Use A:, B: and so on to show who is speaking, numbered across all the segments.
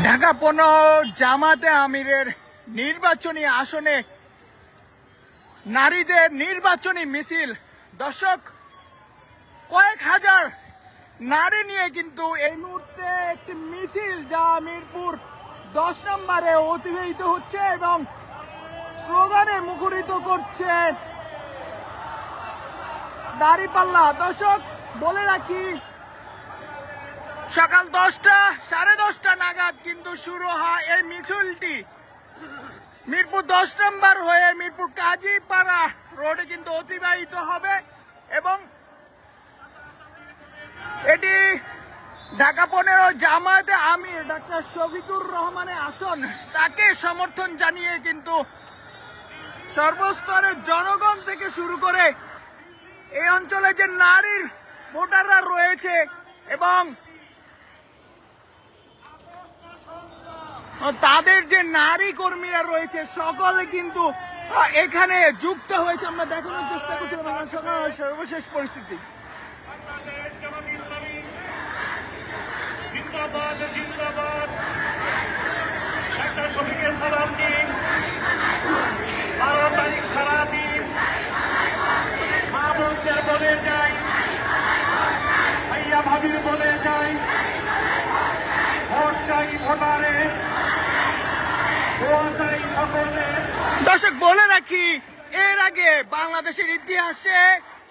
A: ঢাকা পনেরো জামাতে আমিরের নির্বাচনী আসনে নারীদের নির্বাচনী মিছিল। দর্শক, কয়েক হাজার নারী নিয়ে কিন্তু এই মুহূর্তে একটি মিছিল যা মিরপুর দশ নম্বরে অতিবাহিত হচ্ছে এবং স্লোগানে মুখরিত করছে দাঁড়িপাল্লা। দর্শক, বলে রাখি সকাল দশটা, সাড়ে দশটা নাগাদ কিন্তু শুরু হয় এই মিছিলটি। মিরপুর দশ নম্বর হয়ে মিরপুর কাজীপাড়া রোডে কিন্তু অতিবাহিত হবে এবং এটি ঢাকা পনেরো জামায়াতে আমির ডাক্তার শফিকুর রহমানের আসন। তাকে সমর্থন জানিয়ে কিন্তু সর্বস্তরের জনগণ থেকে শুরু করে এই অঞ্চলে যে নারীর ভোটাররা রয়েছে এবং তাদের যে নারী কর্মীরা রয়েছে, সকলে কিন্তু এখানে যুক্ত হয়েছে। আমরা দেখানোর চেষ্টা করছি সর্বশেষ পরিস্থিতি।
B: জিন্দাবাদ জিন্দাবাদ।
A: দর্শক, বলে রাখি, এর আগে বাংলাদেশের ইতিহাসে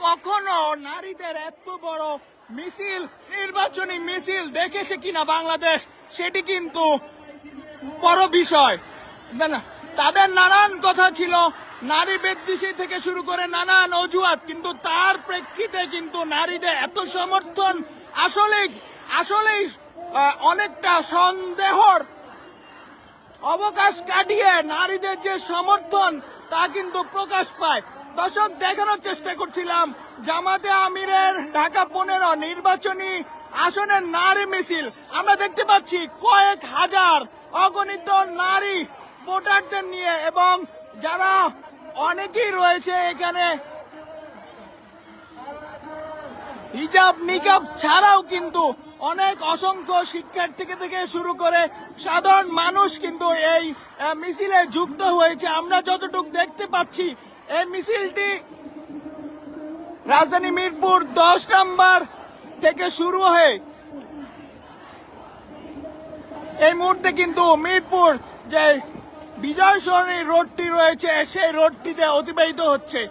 A: কখনো নারীদের এত বড় মিছিল, নির্বাচনী মিছিল দেখেছে কিনা বাংলাদেশ, সেটি কিন্তু বড় বিষয়। তাদের নানান কথা ছিল। নারী বিদ্বেষী থেকে শুরু করে নানান অজুহাত, কিন্তু তার প্রেক্ষিতে কিন্তু নারীদের এত সমর্থন আসলেই আসলেই অনেকটা সন্দেহর অবকাশ কাটিয়ে নারীদের যে সমর্থন, তা কিন্তু প্রকাশ পায়। দর্শক, দেখানোর চেষ্টা করছিলাম, জামাতে আমিরের ঢাকা পনেরো নির্বাচনী আসনের নারী মিছিল। আমরা দেখতে পাচ্ছি কয়েক হাজার অগণিত নারী ভোটারদের নিয়ে এবং যারা অনেকেই রয়েছে এখানে হিজাব নিকাব ছাড়াও কিন্তু অনেক অসংখ্য শিক্ষার্থী থেকে শুরু করে সাধারণ মানুষ কিন্তু এই মিছিলে যুক্ত হয়েছে। আমরা যতটুকু দেখতে পাচ্ছি, এই মিছিলটি রাজধানী মিরপুর দশ নম্বর থেকে শুরু হয়ে এই মুহূর্তে কিন্তু মিরপুর যে বিজয় সরণী রোডটি রয়েছে, সেই রোডটিতে অতিবাহিত হচ্ছে।